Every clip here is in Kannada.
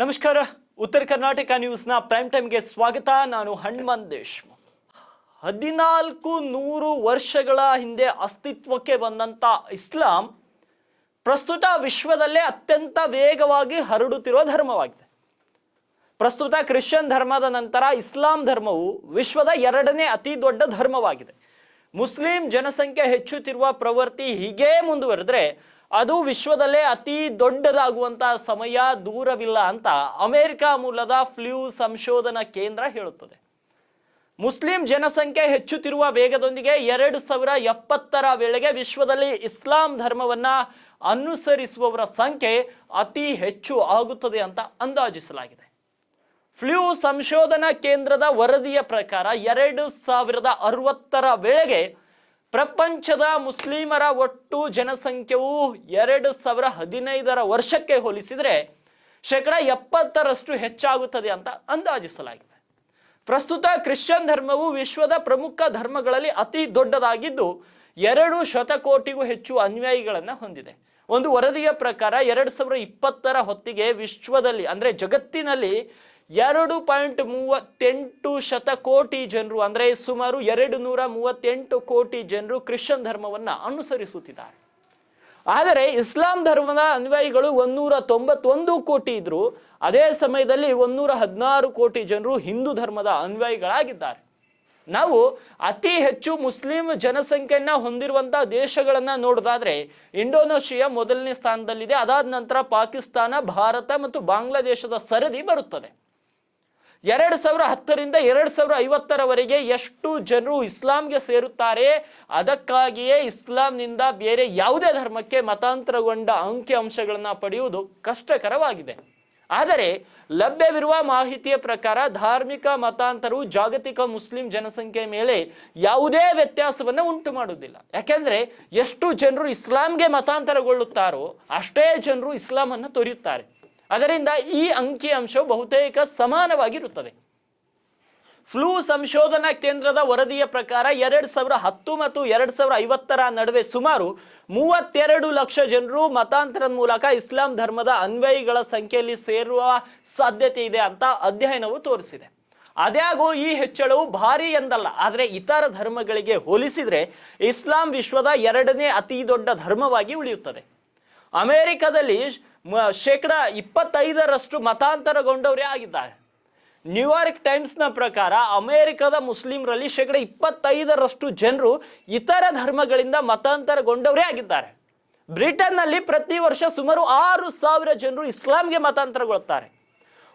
ನಮಸ್ಕಾರ. ಉತ್ತರ ಕರ್ನಾಟಕ ನ್ಯೂಸ್ನ ಪ್ರೈಮ್ ಟೈಮ್ಗೆ ಸ್ವಾಗತ. ನಾನು ಹಣ್ಮನ್ ದೇಶ್ಮುಖ್. ಹದಿನಾಲ್ಕು ನೂರು ವರ್ಷಗಳ ಹಿಂದೆ ಅಸ್ತಿತ್ವಕ್ಕೆ ಬಂದಂಥ ಇಸ್ಲಾಂ ಪ್ರಸ್ತುತ ವಿಶ್ವದಲ್ಲೇ ಅತ್ಯಂತ ವೇಗವಾಗಿ ಹರಡುತ್ತಿರುವ ಧರ್ಮವಾಗಿದೆ. ಪ್ರಸ್ತುತ ಕ್ರಿಶ್ಚಿಯನ್ ಧರ್ಮದ ನಂತರ ಇಸ್ಲಾಂ ಧರ್ಮವು ವಿಶ್ವದ ಎರಡನೇ ಅತಿ ದೊಡ್ಡ ಧರ್ಮವಾಗಿದೆ. ಮುಸ್ಲಿಂ ಜನಸಂಖ್ಯೆ ಹೆಚ್ಚುತ್ತಿರುವ ಪ್ರವೃತ್ತಿ ಹೀಗೇ ಮುಂದುವರೆದ್ರೆ ಅದು ವಿಶ್ವದಲ್ಲೇ ಅತಿ ದೊಡ್ಡದಾಗುವಂತ ಸಮಯ ದೂರವಿಲ್ಲ ಅಂತ ಅಮೆರಿಕ ಮೂಲದ ಫ್ಲೂ ಸಂಶೋಧನಾ ಕೇಂದ್ರ ಹೇಳುತ್ತದೆ. ಮುಸ್ಲಿಂ ಜನಸಂಖ್ಯೆ ಹೆಚ್ಚುತ್ತಿರುವ ವೇಗದೊಂದಿಗೆ ಎರಡು ಸಾವಿರ ಎಪ್ಪತ್ತರ ವೇಳೆಗೆ ವಿಶ್ವದಲ್ಲಿ ಇಸ್ಲಾಂ ಧರ್ಮವನ್ನ ಅನುಸರಿಸುವವರ ಸಂಖ್ಯೆ ಅತಿ ಹೆಚ್ಚು ಆಗುತ್ತದೆ ಅಂತ ಅಂದಾಜಿಸಲಾಗಿದೆ. ಫ್ಲೂ ಸಂಶೋಧನಾ ಕೇಂದ್ರದ ವರದಿಯ ಪ್ರಕಾರ ಎರಡು ಸಾವಿರದ ಅರವತ್ತರ ವೇಳೆಗೆ ಪ್ರಪಂಚದ ಮುಸ್ಲಿಮರ ಒಟ್ಟು ಜನಸಂಖ್ಯೆಯು ಎರಡು ಸಾವಿರ ಹದಿನೈದರ ವರ್ಷಕ್ಕೆ ಹೋಲಿಸಿದರೆ ಶೇಕಡ ಎಪ್ಪತ್ತರಷ್ಟು ಹೆಚ್ಚಾಗುತ್ತದೆ ಅಂತ ಅಂದಾಜಿಸಲಾಗಿದೆ. ಪ್ರಸ್ತುತ ಕ್ರಿಶ್ಚಿಯನ್ ಧರ್ಮವು ವಿಶ್ವದ ಪ್ರಮುಖ ಧರ್ಮಗಳಲ್ಲಿ ಅತಿ ದೊಡ್ಡದಾಗಿದ್ದು ಎರಡು ಶತಕೋಟಿಗೂ ಹೆಚ್ಚು ಅನುಯಾಯಿಗಳನ್ನು ಹೊಂದಿದೆ. ಒಂದು ವರದಿಯ ಪ್ರಕಾರ ಎರಡು ಸಾವಿರ ಇಪ್ಪತ್ತರ ಹೊತ್ತಿಗೆ ವಿಶ್ವದಲ್ಲಿ, ಅಂದರೆ ಜಗತ್ತಿನಲ್ಲಿ ಎರಡು ಪಾಯಿಂಟ್ ಮೂವತ್ತೆಂಟು ಶತಕೋಟಿ ಜನರು, ಅಂದರೆ ಸುಮಾರು ಎರಡು ನೂರ ಮೂವತ್ತೆಂಟು ಕೋಟಿ ಜನರು ಕ್ರಿಶ್ಚಿಯನ್ ಧರ್ಮವನ್ನು ಅನುಸರಿಸುತ್ತಿದ್ದಾರೆ. ಆದರೆ ಇಸ್ಲಾಂ ಧರ್ಮದ ಅನ್ವಯಿಗಳು ಒಂದೂರ ತೊಂಬತ್ತೊಂದು ಕೋಟಿ ಇದ್ರು, ಅದೇ ಸಮಯದಲ್ಲಿ ಒಂದೂರ ಹದಿನಾರು ಕೋಟಿ ಜನರು ಹಿಂದೂ ಧರ್ಮದ ಅನ್ವಯಿಗಳಾಗಿದ್ದಾರೆ ನಾವು ಅತಿ ಹೆಚ್ಚು ಮುಸ್ಲಿಂ ಜನಸಂಖ್ಯೆಯನ್ನ ಹೊಂದಿರುವಂತ ದೇಶಗಳನ್ನ ನೋಡೋದಾದ್ರೆ, ಇಂಡೋನೇಷಿಯಾ ಮೊದಲನೇ ಸ್ಥಾನದಲ್ಲಿದೆ, ಅದಾದ ನಂತರ ಪಾಕಿಸ್ತಾನ, ಭಾರತ ಮತ್ತು ಬಾಂಗ್ಲಾದೇಶದ ಸರದಿ ಬರುತ್ತದೆ. ಎರಡು ಸಾವಿರ ಹತ್ತರಿಂದ ಎರಡು ಸಾವಿರ ಐವತ್ತರವರೆಗೆ ಎಷ್ಟು ಜನರು ಇಸ್ಲಾಂಗೆ ಸೇರುತ್ತಾರೆ? ಅದಕ್ಕಾಗಿಯೇ ಇಸ್ಲಾಂನಿಂದ ಬೇರೆ ಯಾವುದೇ ಧರ್ಮಕ್ಕೆ ಮತಾಂತರಗೊಂಡ ಅಂಕಿ ಅಂಶಗಳನ್ನು ಪಡೆಯುವುದು ಕಷ್ಟಕರವಾಗಿದೆ. ಆದರೆ ಲಭ್ಯವಿರುವ ಮಾಹಿತಿಯ ಪ್ರಕಾರ ಧಾರ್ಮಿಕ ಮತಾಂತರವು ಜಾಗತಿಕ ಮುಸ್ಲಿಂ ಜನಸಂಖ್ಯೆ ಮೇಲೆ ಯಾವುದೇ ವ್ಯತ್ಯಾಸವನ್ನು ಉಂಟು ಮಾಡುವುದಿಲ್ಲ. ಯಾಕೆಂದ್ರೆ ಎಷ್ಟು ಜನರು ಇಸ್ಲಾಂಗೆ ಮತಾಂತರಗೊಳ್ಳುತ್ತಾರೋ ಅಷ್ಟೇ ಜನರು ಇಸ್ಲಾಮನ್ನು ತೊರೆಯುತ್ತಾರೆ. ಅದರಿಂದ ಈ ಅಂಕಿ ಅಂಶವು ಬಹುತೇಕ ಸಮಾನವಾಗಿರುತ್ತದೆ. ಫ್ಲೂ ಸಂಶೋಧನಾ ಕೇಂದ್ರದ ವರದಿಯ ಪ್ರಕಾರ ಎರಡು ಸಾವಿರ ಹತ್ತು ಮತ್ತು ಎರಡು ಸಾವಿರ ಐವತ್ತರ ನಡುವೆ ಸುಮಾರು ಮೂವತ್ತೆರಡು ಲಕ್ಷ ಜನರು ಮತಾಂತರದ ಮೂಲಕ ಇಸ್ಲಾಂ ಧರ್ಮದ ಅನ್ವಯಿಗಳ ಸಂಖ್ಯೆಯಲ್ಲಿ ಸೇರುವ ಸಾಧ್ಯತೆ ಇದೆ ಅಂತ ಅಧ್ಯಯನವು ತೋರಿಸಿದೆ. ಅದ್ಯಾಗೋ ಈ ಹೆಚ್ಚಳವು ಭಾರಿ ಎಂದಲ್ಲ, ಆದರೆ ಇತರ ಧರ್ಮಗಳಿಗೆ ಹೋಲಿಸಿದರೆ ಇಸ್ಲಾಂ ವಿಶ್ವದ ಎರಡನೇ ಅತಿ ದೊಡ್ಡ ಧರ್ಮವಾಗಿ ಉಳಿಯುತ್ತದೆ. ಅಮೆರಿಕದಲ್ಲಿ ಶೇಕಡ ಇಪ್ಪತ್ತೈದರಷ್ಟು ಮತಾಂತರಗೊಂಡವರೇ ಆಗಿದ್ದಾರೆ. ನ್ಯೂಯಾರ್ಕ್ ಟೈಮ್ಸ್ನ ಪ್ರಕಾರ ಅಮೇರಿಕದ ಮುಸ್ಲಿಮರಲ್ಲಿ ಶೇಕಡ ಇಪ್ಪತ್ತೈದರಷ್ಟು ಜನರು ಇತರ ಧರ್ಮಗಳಿಂದ ಮತಾಂತರಗೊಂಡವರೇ ಆಗಿದ್ದಾರೆ. ಬ್ರಿಟನ್ನಲ್ಲಿ ಪ್ರತಿ ವರ್ಷ ಸುಮಾರು ಆರು ಸಾವಿರ ಜನರು ಇಸ್ಲಾಂಗೆ ಮತಾಂತರಗೊಳ್ತಾರೆ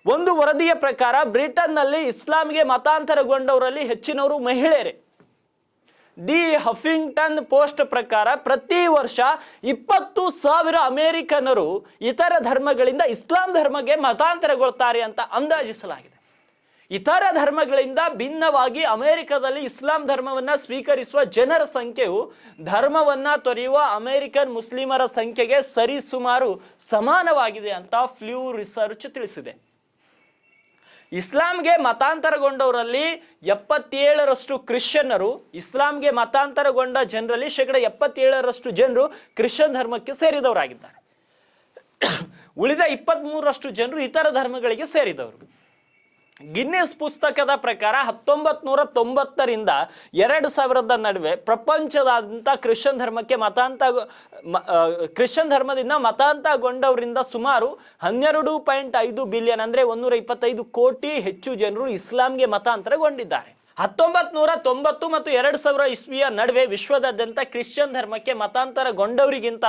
ಒಂದು ವರದಿಯ ಪ್ರಕಾರ ಬ್ರಿಟನ್ನಲ್ಲಿ ಇಸ್ಲಾಂಗೆ ಮತಾಂತರಗೊಂಡವರಲ್ಲಿ ಹೆಚ್ಚಿನವರು ಮಹಿಳೆಯರೇ. ದಿ ಹಫಿಂಗ್ಟನ್ ಪೋಸ್ಟ್ ಪ್ರಕಾರ ಪ್ರತಿ ವರ್ಷ ಇಪ್ಪತ್ತು ಸಾವಿರ ಅಮೆರಿಕನರು ಇತರ ಧರ್ಮಗಳಿಂದ ಇಸ್ಲಾಂ ಧರ್ಮಕ್ಕೆ ಮತಾಂತರಗೊಳ್ತಾರೆ ಅಂತ ಅಂದಾಜಿಸಲಾಗಿದೆ. ಇತರ ಧರ್ಮಗಳಿಂದ ಭಿನ್ನವಾಗಿ ಅಮೆರಿಕದಲ್ಲಿ ಇಸ್ಲಾಂ ಧರ್ಮವನ್ನು ಸ್ವೀಕರಿಸುವ ಜನರ ಸಂಖ್ಯೆಯು ಧರ್ಮವನ್ನ ತೊರೆಯುವ ಅಮೆರಿಕನ್ ಮುಸ್ಲಿಮರ ಸಂಖ್ಯೆಗೆ ಸರಿಸುಮಾರು ಸಮಾನವಾಗಿದೆ ಅಂತ ಫ್ಲೂ ರಿಸರ್ಚ್ ತಿಳಿಸಿದೆ. ಇಸ್ಲಾಂಗೆ ಮತಾಂತರಗೊಂಡವರಲ್ಲಿ ಎಪ್ಪತ್ತೇಳರಷ್ಟು ಕ್ರಿಶ್ಚಿಯನ್ನರು, ಇಸ್ಲಾಂಗೆ ಮತಾಂತರಗೊಂಡ ಜನರಲ್ಲಿ ಶೇಕಡ ಎಪ್ಪತ್ತೇಳರಷ್ಟು ಜನರು ಕ್ರಿಶ್ಚಿಯನ್ ಧರ್ಮಕ್ಕೆ ಸೇರಿದವರಾಗಿದ್ದಾರೆ. ಉಳಿದ ಇಪ್ಪತ್ತ್ಮೂರರಷ್ಟು ಜನರು ಇತರ ಧರ್ಮಗಳಿಗೆ ಸೇರಿದವರು. ಗಿನ್ನೆಸ್ ಪುಸ್ತಕದ ಪ್ರಕಾರ ಹತ್ತೊಂಬತ್ ನೂರ ತೊಂಬತ್ತರಿಂದ ಎರಡು ಸಾವಿರದ ನಡುವೆ ಪ್ರಪಂಚದಾದ್ಯಂತ ಕ್ರಿಶ್ಚಿಯನ್ ಧರ್ಮಕ್ಕೆ ಮತಾಂತ ಕ್ರಿಶ್ಚಿಯನ್ ಧರ್ಮದಿಂದ ಮತಾಂತಗೊಂಡವರಿಂದ ಸುಮಾರು ಹನ್ನೆರಡು ಪಾಯಿಂಟ್ ಐದು ಬಿಲಿಯನ್ ಅಂದ್ರೆ ಒಂದೂರ ಇಪ್ಪತ್ತೈದು ಕೋಟಿ ಹೆಚ್ಚು ಜನರು ಇಸ್ಲಾಂಗೆ ಮತಾಂತರಗೊಂಡಿದ್ದಾರೆ. ಹತ್ತೊಂಬತ್ ನೂರ ತೊಂಬತ್ತು ಮತ್ತು ಎರಡು ಸಾವಿರ ಇಸ್ವಿಯ ನಡುವೆ ವಿಶ್ವದಾದ್ಯಂತ ಕ್ರಿಶ್ಚಿಯನ್ ಧರ್ಮಕ್ಕೆ ಮತಾಂತರಗೊಂಡವರಿಗಿಂತ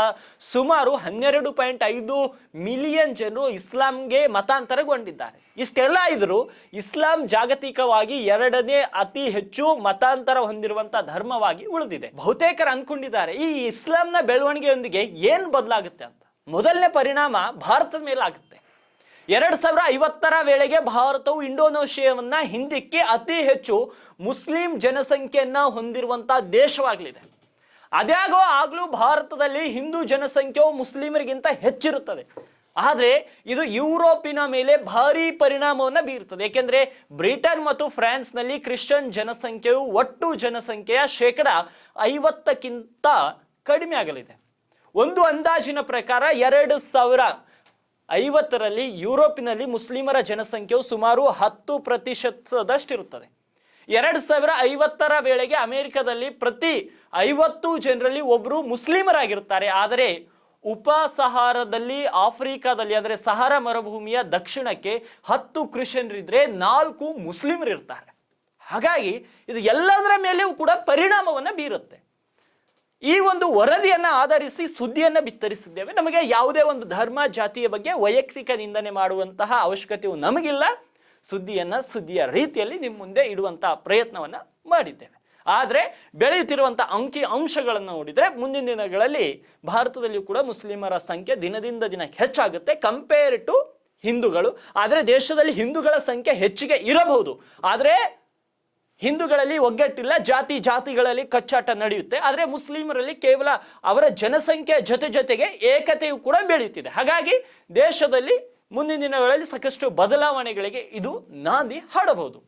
ಸುಮಾರು ಹನ್ನೆರಡು ಪಾಯಿಂಟ್ ಐದು ಮಿಲಿಯನ್ ಜನರು ಇಸ್ಲಾಂಗೆ ಮತಾಂತರಗೊಂಡಿದ್ದಾರೆ. ಇಷ್ಟೆಲ್ಲ ಇದ್ರು ಇಸ್ಲಾಂ ಜಾಗತಿಕವಾಗಿ ಎರಡನೇ ಅತಿ ಹೆಚ್ಚು ಮತಾಂತರ ಹೊಂದಿರುವಂತ ಧರ್ಮವಾಗಿ ಉಳಿದಿದೆ. ಬಹುತೇಕರು ಅನ್ಕೊಂಡಿದ್ದಾರೆ ಈ ಇಸ್ಲಾಂನ ಬೆಳವಣಿಗೆಯೊಂದಿಗೆ ಏನ್ ಬದಲಾಗುತ್ತೆ ಅಂತ. ಮೊದಲನೇ ಪರಿಣಾಮ ಭಾರತದ ಮೇಲೆ ಆಗುತ್ತೆ ಎರಡು ಸಾವಿರ ಐವತ್ತರ ವೇಳೆಗೆ ಭಾರತವು ಇಂಡೋನೇಷಿಯಾವನ್ನ ಹಿಂದಿಕ್ಕಿ ಅತಿ ಹೆಚ್ಚು ಮುಸ್ಲಿಂ ಜನಸಂಖ್ಯೆಯನ್ನ ಹೊಂದಿರುವಂತಹ ದೇಶವಾಗಲಿದೆ. ಅದ್ಯಾಗೋ ಆಗ್ಲೂ ಭಾರತದಲ್ಲಿ ಹಿಂದೂ ಜನಸಂಖ್ಯೆಯು ಮುಸ್ಲಿಮರಿಗಿಂತ ಹೆಚ್ಚಿರುತ್ತದೆ. ಆದರೆ ಇದು ಯುರೋಪಿನ ಮೇಲೆ ಭಾರಿ ಪರಿಣಾಮವನ್ನು ಬೀರುತ್ತದೆ. ಏಕೆಂದರೆ ಬ್ರಿಟನ್ ಮತ್ತು ಫ್ರಾನ್ಸ್ನಲ್ಲಿ ಕ್ರಿಶ್ಚಿಯನ್ ಜನಸಂಖ್ಯೆಯು ಒಟ್ಟು ಜನಸಂಖ್ಯೆಯ ಶೇಕಡ ಐವತ್ತಕ್ಕಿಂತ ಕಡಿಮೆ ಆಗಲಿದೆ. ಒಂದು ಅಂದಾಜಿನ ಪ್ರಕಾರ ಎರಡು ಸಾವಿರ ಐವತ್ತರಲ್ಲಿ ಯುರೋಪಿನಲ್ಲಿ ಮುಸ್ಲಿಮರ ಜನಸಂಖ್ಯೆಯು ಸುಮಾರು ಹತ್ತು ಪ್ರತಿಶತದಷ್ಟಿರುತ್ತದೆ. ಎರಡು ಸಾವಿರ ಐವತ್ತರ ವೇಳೆಗೆ ಅಮೆರಿಕದಲ್ಲಿ ಪ್ರತಿ ಐವತ್ತು ಜನರಲ್ಲಿ ಒಬ್ಬರು ಮುಸ್ಲಿಮರಾಗಿರುತ್ತಾರೆ. ಆದರೆ ಉಪ ಸಹಾರದಲ್ಲಿ ಆಫ್ರಿಕಾದಲ್ಲಿ, ಅಂದರೆ ಸಹಾರ ಮರುಭೂಮಿಯ ದಕ್ಷಿಣಕ್ಕೆ ಹತ್ತು ಕ್ರಿಶ್ಚಿಯನ್ರಿದ್ರೆ ನಾಲ್ಕು ಮುಸ್ಲಿಮರಿರ್ತಾರೆ. ಹಾಗಾಗಿ ಇದು ಎಲ್ಲದರ ಮೇಲೆಯೂ ಕೂಡ ಪರಿಣಾಮವನ್ನು ಬೀರುತ್ತೆ. ಈ ಒಂದು ವರದಿಯನ್ನು ಆಧರಿಸಿ ಸುದ್ದಿಯನ್ನು ಬಿತ್ತರಿಸಿದ್ದೇವೆ. ನಮಗೆ ಯಾವುದೇ ಒಂದು ಧರ್ಮ, ಜಾತಿಯ ಬಗ್ಗೆ ವೈಯಕ್ತಿಕ ನಿಂದನೆ ಮಾಡುವಂತಹ ಅವಶ್ಯಕತೆಯು ನಮಗಿಲ್ಲ. ಸುದ್ದಿಯನ್ನು ಸುದ್ದಿಯ ರೀತಿಯಲ್ಲಿ ನಿಮ್ಮ ಮುಂದೆ ಇಡುವಂತಹ ಪ್ರಯತ್ನವನ್ನ ಮಾಡಿದ್ದೇವೆ. ಆದರೆ ಬೆಳೆಯುತ್ತಿರುವಂಥ ಅಂಕಿ ಅಂಶಗಳನ್ನು ನೋಡಿದರೆ ಮುಂದಿನ ದಿನಗಳಲ್ಲಿ ಭಾರತದಲ್ಲಿ ಕೂಡ ಮುಸ್ಲಿಮರ ಸಂಖ್ಯೆ ದಿನದಿಂದ ದಿನಕ್ಕೆ ಹೆಚ್ಚಾಗುತ್ತೆ ಕಂಪೇರ್ ಟು ಹಿಂದೂಗಳು. ಆದರೆ ದೇಶದಲ್ಲಿ ಹಿಂದೂಗಳ ಸಂಖ್ಯೆ ಹೆಚ್ಚಿಗೆ ಇರಬಹುದು. ಆದರೆ ಹಿಂದೂಗಳಲ್ಲಿ ಒಗ್ಗಟ್ಟಿಲ್ಲ, ಜಾತಿ ಜಾತಿಗಳಲ್ಲಿ ಕಚ್ಚಾಟ ನಡೆಯುತ್ತೆ. ಆದರೆ ಮುಸ್ಲಿಮರಲ್ಲಿ ಕೇವಲ ಅವರ ಜನಸಂಖ್ಯೆ ಜೊತೆ ಜೊತೆಗೆ ಏಕತೆಯು ಕೂಡ ಬೆಳೆಯುತ್ತಿದೆ. ಹಾಗಾಗಿ ದೇಶದಲ್ಲಿ ಮುಂದಿನ ದಿನಗಳಲ್ಲಿ ಸಾಕಷ್ಟು ಬದಲಾವಣೆಗಳಿಗೆ ಇದು ನಾಂದಿ ಹಾಡಬಹುದು.